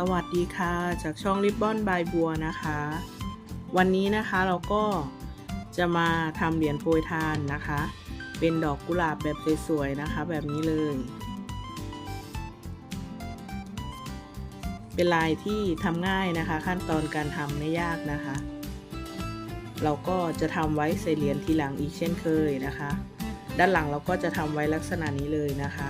สวัสดีค่ะ จากช่องริบบอนบายบัวนะคะ วันนี้นะคะเราก็จะมาทำเหรียญโปรยทานนะคะ เป็นดอกกุหลาบแบบสวยๆนะคะ แบบนี้เลย เป็นลายที่ทำง่ายนะคะ ขั้นตอนการทำไม่ยากนะคะ เราก็จะทำไว้ใส่เหรียญทีหลังอีกเช่นเคยนะคะ ด้านหลังเราก็จะทำไว้ลักษณะนี้เลยนะคะ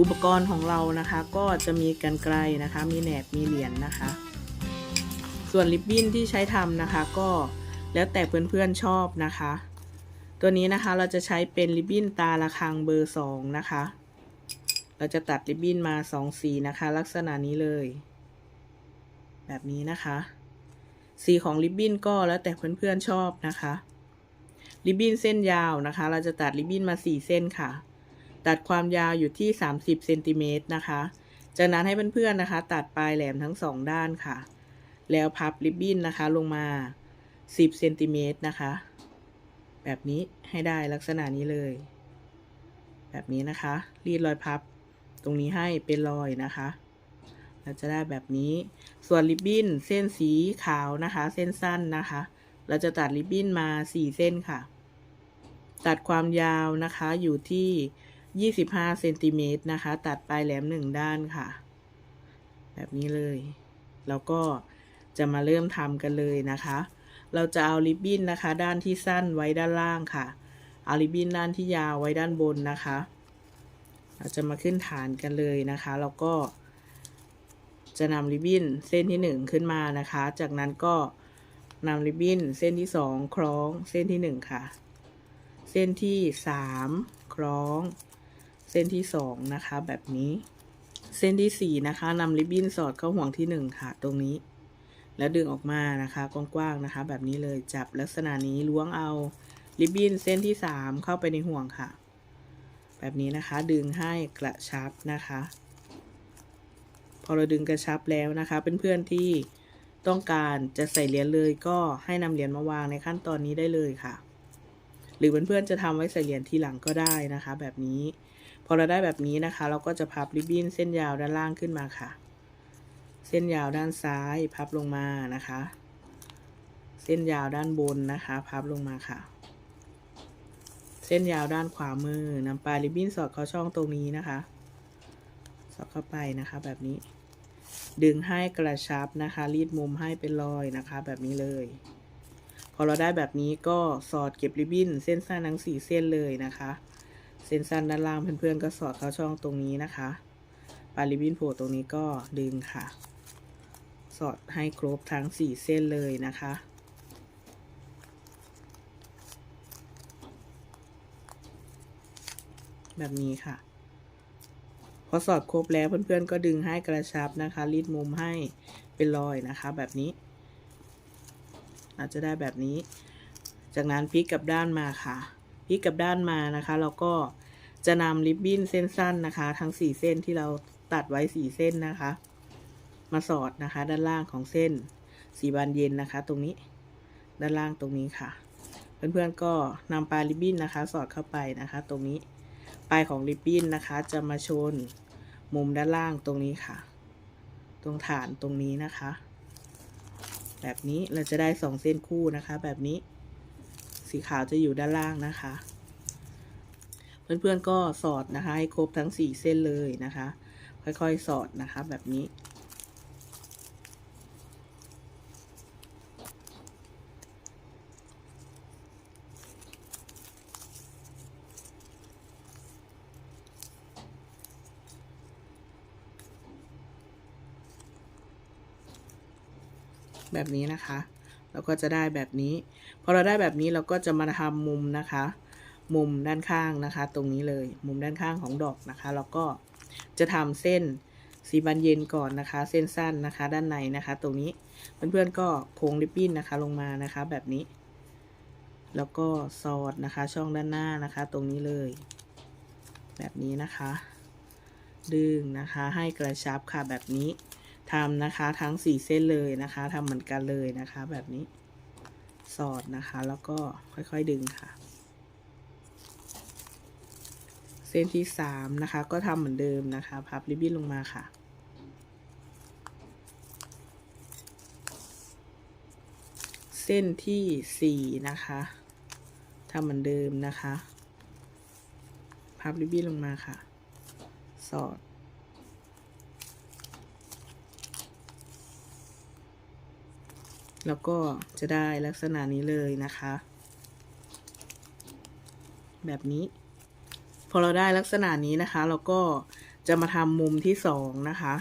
อุปกรณ์ของเรานะคะ ก็จะมีกันไกลนะคะ มีแหนบมีเหรียญนะคะ ส่วนริบบิ้นที่ใช้ทำนะคะ ก็แล้วแต่เพื่อนๆชอบนะคะ ตัวนี้นะคะเราจะใช้เป็นริบบิ้นตาละคังเบอร์สองนะคะ เราจะตัดริบบิ้นมาสองสีนะคะ ลักษณะนี้เลย แบบนี้นะคะ สีของริบบิ้นก็แล้วแต่เพื่อนๆชอบนะคะริบบิ้นเส้นยาวนะคะ เราจะตัดริบบิ้นมาสี่เส้นค่ะ ตัดความยาวอยู่ที่ 30เซนติเมตรนะคะ จากนั้นให้เพื่อนๆนะคะ ตัดปลายแหลมทั้งสองด้านค่ะ แล้วพับริบบิ้นนะคะลงมา 10เซนติเมตรนะคะ แบบนี้ให้ได้ลักษณะนี้เลย แบบนี้นะคะ รีดรอยพับ ตรงนี้ให้เป็นรอยนะคะเราจะได้แบบนี้ ส่วนริบบิ้นเส้นสีขาวนะคะ เส้นสั้นนะคะ เราจะตัดริบบิ้นมา 4 เส้นค่ะ ตัดความยาวนะคะอยู่ที่ 25เซนติเมตรนะคะ ตัดปลายแหลมหนึ่งด้านค่ะ แบบนี้เลย แล้วก็จะมาเริ่มทำกันเลยนะคะ เราจะเอาริบบิ้นนะคะ ด้านที่สั้นไว้ด้านล่างค่ะ เอาริบบิ้นด้านที่ยาวไว้ด้านบนนะคะ เราจะมาขึ้นฐานกันเลยนะคะ แล้วก็จะนำริบบิ้นเส้นที่หนึ่งขึ้นมานะคะ จากนั้นก็นำริบบิ้นเส้นที่สองคล้องเส้นที่หนึ่งค่ะ เส้นที่สามคล้อง เส้นที่สองนะคะ แบบนี้ เส้นที่สี่นะคะนำริบบิ้นสอดเข้าห่วงที่หนึ่งค่ะ ตรงนี้ แล้วดึงออกมานะคะกว้างๆนะคะ แบบนี้เลยจับลักษณะนี้ล้วงเอาริบบิ้นเส้นที่สามเข้าไปในห่วงค่ะ แบบนี้นะคะ ดึงให้กระชับนะคะ พอเราดึงกระชับแล้วนะคะ เพื่อนๆที่ต้องการจะใส่เหรียญเลยก็ให้นำเหรียญมาวางในขั้นตอนนี้ได้เลยค่ะ หรือเพื่อนๆจะทำไว้ใส่เหรียญทีหลังก็ได้นะคะ แบบนี้ พอเราได้แบบนี้นะคะ เราก็จะพับริบบิ้นเส้นยาวด้านล่างขึ้นมาค่ะ เส้นยาวด้านซ้ายพับลงมานะคะ เส้นยาวด้านบนนะคะ พับลงมาค่ะ เส้นยาวด้านขวามือนำปลายริบบิ้นสอดเข้าช่องตรงนี้นะคะ สอดเข้าไปนะคะแบบนี้ ดึงให้กระชับนะคะ รีดมุมให้เป็นรอยนะคะ แบบนี้เลยพอเราได้แบบนี้ก็สอดเก็บริบบิ้นเส้นสั้นทั้งสี่เส้นเลยนะคะ เส้นสั้นด้านล่างเพื่อนๆก็สอดเข้าช่องตรงนี้นะคะ ปลายริบบิ้นโผล่ตรงนี้ก็ดึงค่ะ สอดให้ครบทั้งสี่เส้นเลยนะคะแบบนี้ค่ะ พอสอดครบแล้วเพื่อนๆก็ดึงให้กระชับนะคะรีดมุมให้เป็นรอยนะคะ แบบนี้ อาจจะได้แบบนี้ จากนั้นพลิกกลับด้านมาค่ะ พลิกกลับด้านมานะคะเราก็จะนำริบบิ้นเส้นสั้นนะคะ ทั้งสี่เส้นที่เราตัดไว้สี่เส้นนะคะ มาสอดนะคะ ด้านล่างของเส้นสีบานเย็นนะคะ ตรงนี้ด้านล่างตรงนี้ค่ะ เพื่อนๆก็นำปลายริบบิ้นนะคะ สอดเข้าไปนะคะ ตรงนี้ปลายของริบบิ้นนะคะ จะมาชนมุมด้านล่างตรงนี้ค่ะ ตรงฐานตรงนี้นะคะ แบบนี้เราจะได้สองเส้นคู่นะคะ แบบนี้ สีขาวจะอยู่ด้านล่างนะคะ เพื่อนๆก็สอดนะคะ ให้ครบทั้งสี่เส้นเลยนะคะ ค่อยๆสอดนะคะแบบนี้แบบนี้นะคะ เราก็จะได้แบบนี้ พอเราได้แบบนี้เราก็จะมาทำมุมนะคะ มุมด้านข้างนะคะ ตรงนี้เลย มุมด้านข้างของดอกนะคะแล้วก็จะทำเส้นสีบานเย็นก่อนนะคะ เส้นสั้นนะคะ ด้านในนะคะ ตรงนี้เพื่อนๆก็โค้งริบบิ้นนะคะลงมานะคะ แบบนี้ แล้วก็สอดนะคะ ช่องด้านหน้านะคะ ตรงนี้เลย แบบนี้นะคะ ดึงนะคะให้กระชับค่ะแบบนี้ ทำนะคะทั้งสี่เส้นเลยนะคะทำเหมือนกันเลยนะคะ แบบนี้สอดนะคะ แล้วก็ค่อยๆดึงค่ะ เส้นที่สามนะคะ ก็ทำเหมือนเดิมนะคะ พับริบบิ้นลงมาค่ะเส้นที่สี่นะคะทำเหมือนเดิมนะคะ พับริบบิ้นลงมาค่ะ สอด แล้วก็จะได้ลักษณะนี้เลยนะคะ แบบนี้ พอเราได้ลักษณะนี้นะคะ เราก็จะมาทำมุมที่สองนะคะ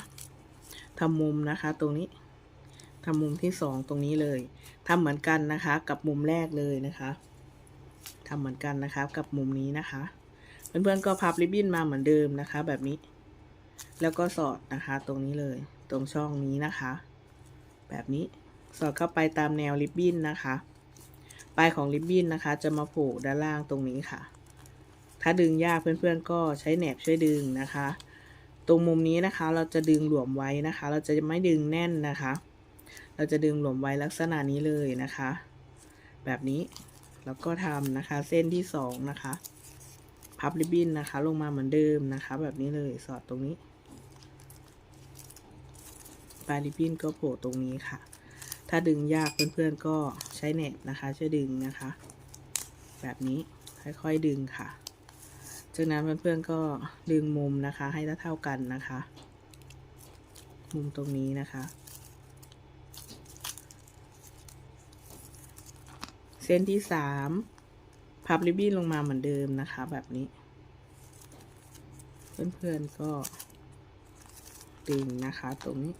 ทำมุมนะคะตรงนี้ทำมุมที่สองตรงนี้เลยทำเหมือนกันนะคะ กับมุมแรกเลยนะคะทำเหมือนกันนะคะกับมุมนี้นะคะ เพื่อนๆก็พับริบบิ้นมาเหมือนเดิมนะคะ แบบนี้ แล้วก็สอดนะคะ ตรงนี้เลย ตรงช่องนี้นะคะ แบบนี้ สอดเข้าไปตามแนวริบบิ้นนะคะ ปลายของริบบิ้นนะคะ จะมาผล่ด้านล่างตรงนี้ค่ะ ถ้าดึงยากเพื่อนๆ ก็ใช้แหนบช่วยดึงนะคะ ตรงมุมนี้นะคะ เราจะดึงหลวมไว้นะคะ เราจะไม่ดึงแน่นนะคะ เราจะดึงหลวมไว้ลักษณะนี้เลยนะคะ แบบนี้แล้วก็ทำนะคะ เส้นที่สองนะคะ พับริบบิ้นนะคะ ลงมาเหมือนเดิมนะคะ แบบนี้เลยสอดตรงนี้ปลายริบบิ้นก็โผล่ตรงนี้ค่ะ ถ้าดึงยากเพื่อนๆก็ใช้แหนบนะคะช่วยดึงนะคะ แบบนี้ค่อยๆดึงค่ะ จากนั้นเพื่อนๆก็ดึงมุมนะคะ ให้เท่าๆกันนะคะ มุมตรงนี้นะคะ เส้นที่สามพับริบบิ้นลงมาเหมือนเดิมนะคะ แบบนี้ เพื่อนๆก็ดึงนะคะตรงนี้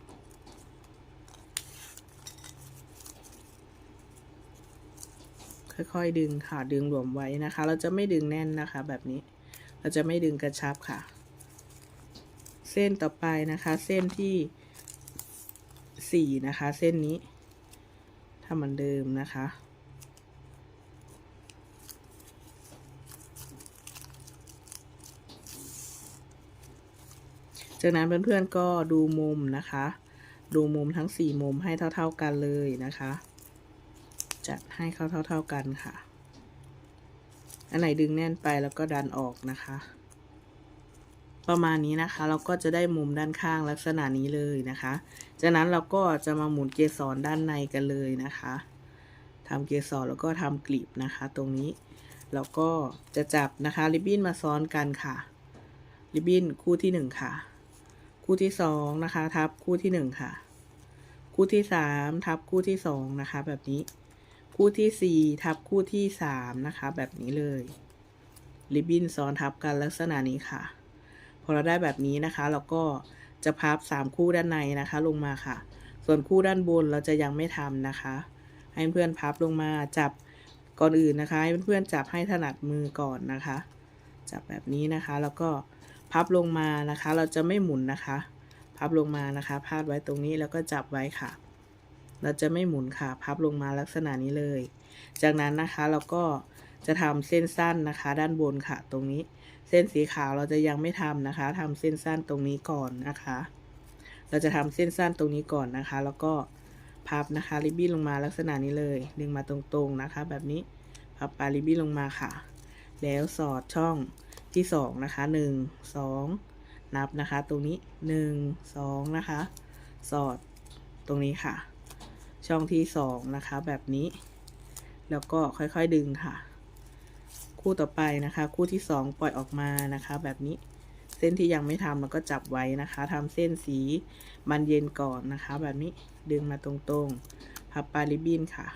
ค่อยๆ ดึงค่ะ ดึงหลวมไว้นะคะ เราจะไม่ดึงแน่นนะคะ แบบนี้ เราจะไม่ดึงกระชับค่ะ เส้นต่อไปนะคะ เส้นที่สี่นะคะ เส้นนี้ทำเหมือนเดิมนะคะ จากนั้นเพื่อนๆก็ดูมุมนะคะ ดูมุมทั้งสี่มุมให้เท่า ๆกันเลยนะคะ จัดให้เข้าเท่า ๆกันค่ะ อันไหนดึงแน่นไปแล้วก็ดันออกนะคะ ประมาณนี้นะคะ เราก็จะได้มุมด้านข้างลักษณะนี้เลยนะคะ จากนั้นเราก็จะมาหมุนเกสรด้านในกันเลยนะคะทำเกสรแล้วก็ทำกลีบนะคะ ตรงนี้แล้วก็จะจับนะคะริบบิ้นมาซ้อนกันค่ะ ริบบิ้นคู่ที่หนึ่งค่ะ คู่ที่สองนะคะ ทับคู่ที่หนึ่งค่ะ คู่ที่สามทับคู่ที่สองนะคะ แบบนี้ คู่ที่สี่ทับคู่ที่สามนะคะ แบบนี้เลยริบบิ้นซ้อนทับกันลักษณะนี้ค่ะ พอเราได้แบบนี้นะคะ เราก็จะพับสามคู่ด้านในนะคะ ลงมาค่ะ ส่วนคู่ด้านบนเราจะยังไม่ทำนะคะ ให้เพื่อนพับลงมาจับก่อนอื่นนะคะ ให้เพื่อนๆจับให้ถนัดมือก่อนนะคะ จับแบบนี้นะคะ แล้วก็พับลงมานะคะ เราจะไม่หมุนนะคะ พับลงมานะคะ พาดไว้ตรงนี้แล้วก็จับไว้ค่ะ เราจะไม่หมุนค่ะพับลงมาลักษณะนี้เลย จากนั้นนะคะเราก็จะทำเส้นสั้นนะคะ ด้านบนค่ะตรงนี้ เส้นสีขาวเราจะยังไม่ทำนะคะทำเส้นสั้นตรงนี้ก่อนนะคะ เราจะทำเส้นสั้นตรงนี้ก่อนนะคะ แล้วก็พับนะคะริบบิ้นลงมาลักษณะนี้เลย ดึงมาตรงๆนะคะ แบบนี้พับปลายริบบิ้นลงมาค่ะ แล้วสอดช่องที่สองนะคะหนึ่งสองนับนะคะ ตรงนี้หนึ่งสองนะคะ สอดตรงนี้ค่ะ ช่องที่สองนะคะ แบบนี้ แล้วก็ค่อยๆดึงค่ะ คู่ต่อไปนะคะ คู่ที่สองปล่อยออกมานะคะ แบบนี้เส้นที่ยังไม่ทำเราก็จับไว้นะคะทำเส้นสีมันเย็นก่อนนะคะ แบบนี้ดึงมาตรงๆพับปลาริบบิ้นค่ะ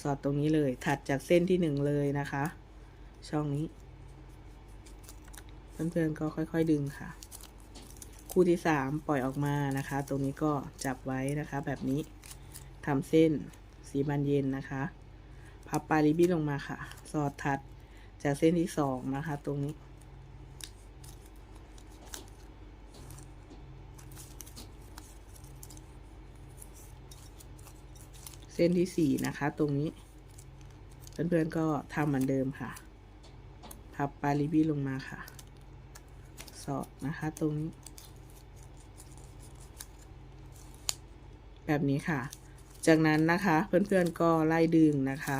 สอดตรงนี้เลยถัดจากเส้นที่หนึ่งเลยนะคะ ช่องนี้เพื่อนๆก็ค่อยๆดึงค่ะ คู่ที่สามปล่อยออกมานะคะ ตรงนี้ก็จับไว้นะคะ แบบนี้ ทำเส้นสีบานเย็นนะคะ พับปลายริบบิ้นลงมาค่ะ สอดถัดจากเส้นที่สองนะคะ ตรงนี้ เส้นที่สี่นะคะ ตรงนี้เพื่อนๆก็ทำเหมือนเดิมค่ะ พับปลายริบบิ้นลงมาค่ะ สอดนะคะ ตรงนี้ แบบนี้ค่ะ จากนั้นนะคะเพื่อนๆก็ไล่ดึงนะคะ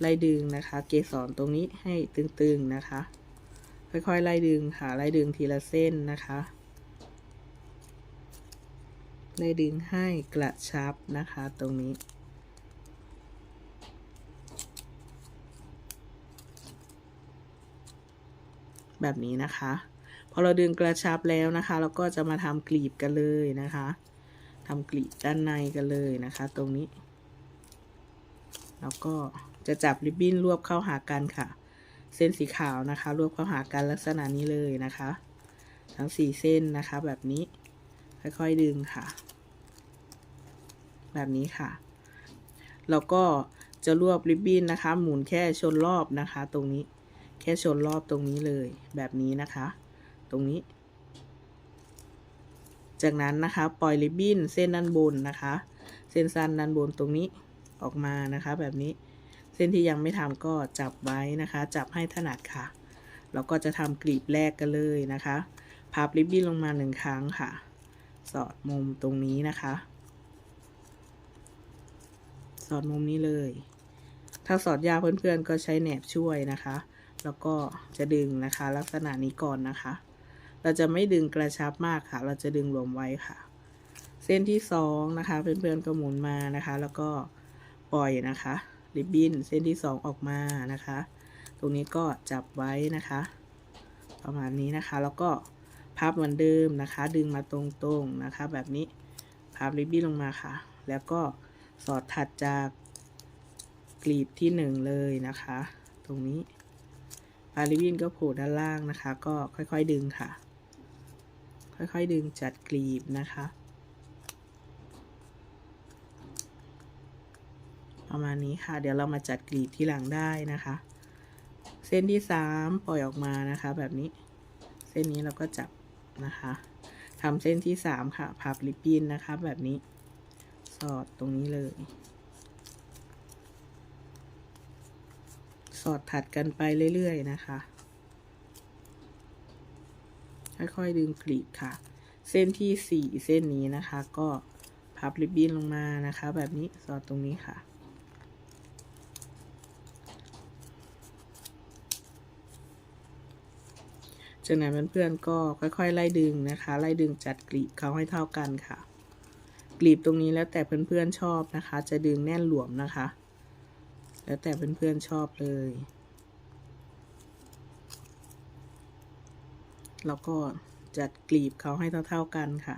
ไล่ดึงนะคะ เกสรตรงนี้ให้ตึงๆนะคะ ค่อยๆไล่ดึงค่ะไล่ดึงทีละเส้นนะคะไล่ดึงให้กระชับนะคะตรงนี้แบบนี้นะคะ พอเราดึงกระชับแล้วนะคะ เราก็จะมาทำกลีบกันเลยนะคะ ทำกลีบด้านในกันเลยนะคะ ตรงนี้ แล้วก็จะจับริบบิ้นรวบเข้าหากันค่ะ เส้นสีขาวนะคะ รวบเข้าหากันลักษณะนี้เลยนะคะ ทั้งสี่เส้นนะคะ แบบนี้ค่อยๆดึงค่ะ แบบนี้ค่ะ แล้วก็จะรวบริบบิ้นนะคะ หมุนแค่ชนรอบนะคะ ตรงนี้แค่ชนรอบตรงนี้เลย แบบนี้นะคะ ตรงนี้ จากนั้นนะคะปล่อยริบบิ้นเส้นด้านบนนะคะ เส้นสั้นด้านบนตรงนี้ออกมานะคะ แบบนี้ เส้นที่ยังไม่ทำก็จับไว้นะคะ จับให้ถนัดค่ะแล้วก็จะทำกลีบแรกกันเลยนะคะพับริบบิ้นลงมาหนึ่งครั้งค่ะ สอดมุมตรงนี้นะคะ สอดมุมนี้เลย ถ้าสอดยากเพื่อนๆก็ใช้แหนบช่วยนะคะ แล้วก็จะดึงนะคะ ลักษณะนี้ก่อนนะคะ เราจะไม่ดึงกระชับมากค่ะ เราจะดึงรวมไว้ค่ะ เส้นที่สองนะคะเพื่อนๆก็หมุนมานะคะ แล้วก็ปล่อยนะคะริบบิ้นเส้นที่สองออกมานะคะ ตรงนี้ก็จับไว้นะคะ ประมาณนี้นะคะ แล้วก็พับเหมือนเดิมนะคะ ดึงมาตรงๆนะคะ แบบนี้พับริบบิ้นลงมาค่ะ แล้วก็สอดถัดจากกลีบที่หนึ่งเลยนะคะ ตรงนี้ปลายริบบิ้นก็โผล่ด้านล่างนะคะ ก็ค่อยๆดึงค่ะ ค่อยๆดึงจัดกลีบนะคะ ประมาณนี้ค่ะ เดี๋ยวเรามาจัดกลีบที่หลังได้นะคะ เส้นที่สามปล่อยออกมานะคะ แบบนี้ เส้นนี้เราก็จับนะคะทำเส้นที่สามค่ะพับริบบิ้นนะคะ แบบนี้ สอดตรงนี้เลย สอดถัดกันไปเรื่อยๆนะคะ ค่อยๆดึงกลีบค่ะ เส้นที่สี่เส้นนี้นะคะ ก็พับริบบิ้นลงมานะคะ แบบนี้สอดตรงนี้ค่ะ จากนั้นเพื่อนๆก็ค่อยๆไล่ดึงนะคะ ไล่ดึงจัดกลีบเขาให้เท่ากันค่ะ กลีบตรงนี้แล้วแต่เพื่อนๆชอบนะคะ จะดึงแน่นหลวมนะคะ แล้วแต่เพื่อนๆชอบเลย แล้วก็จัดกลีบเขาให้เท่า ๆกันค่ะ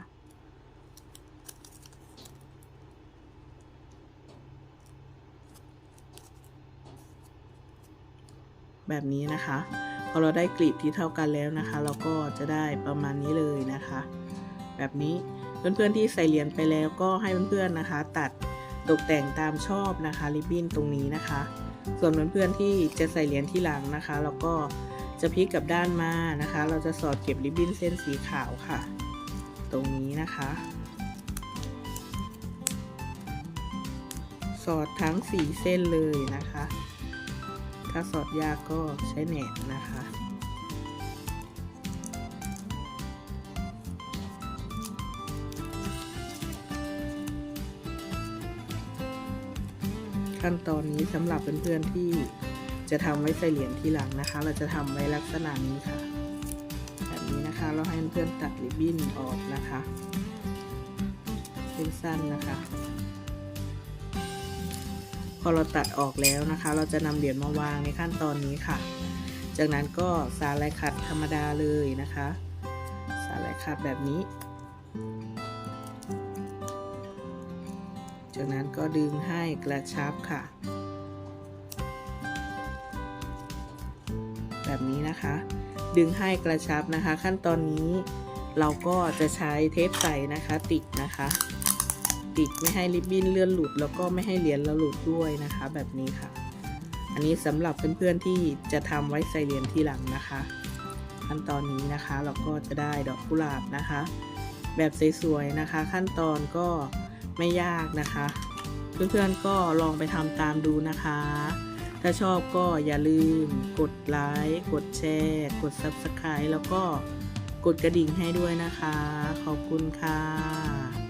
แบบนี้นะคะ พอเราได้กลีบที่เท่ากันแล้วนะคะ เราก็จะได้ประมาณนี้เลยนะคะ แบบนี้เพื่อนๆที่ใส่เหรียญไปแล้วก็ให้เพื่อนๆนะคะ ตัดตกแต่งตามชอบนะคะริบบิ้นตรงนี้นะคะ ส่วนเพื่อนๆที่จะใส่เหรียญที่หลังนะคะ แล้วก็ จะพลิกกลับด้านมานะคะ เราจะสอดเก็บริบบิ้นเส้นสีขาวค่ะ ตรงนี้นะคะ สอดทั้งสี่เส้นเลยนะคะ ถ้าสอดยากก็ใช้แหนบนะคะขั้นตอนนี้สำหรับเพื่อนๆที่ จะทำไว้ใส่เหรียญทีหลังนะคะ เราจะทำไว้ลักษณะนี้ค่ะ แบบนี้นะคะเราให้เพื่อนตัดริบบิ้นออกนะคะเป็นสั้นนะคะ พอเราตัดออกแล้วนะคะ เราจะนำเหรียญมาวางในขั้นตอนนี้ค่ะ จากนั้นก็สาลายขัดธรรมดาเลยนะคะ สาลายขัดแบบนี้ จากนั้นก็ดึงให้กระชับค่ะ แบบนี้นะคะ ดึงให้กระชับนะคะ ขั้นตอนนี้เราก็จะใช้เทปใสนะคะติดนะคะ ติดไม่ให้ริบบิ้นเลื่อนหลุด แล้วก็ไม่ให้เหรียญเราหลุดด้วยนะคะ แบบนี้ค่ะ อันนี้สำหรับเพื่อนๆที่จะทำไว้ใส่เหรียญทีหลังนะคะ ขั้นตอนนี้นะคะเราก็จะได้ดอกกุหลาบนะคะ แบบสวยๆนะคะ ขั้นตอนก็ไม่ยากนะคะ เพื่อนๆก็ลองไปทำตามดูนะคะ ถ้าชอบก็อย่าลืมกดไลค์กดแชร์ กด Subscribe แล้วก็กดกระดิ่งให้ด้วยนะคะ ขอบคุณค่ะ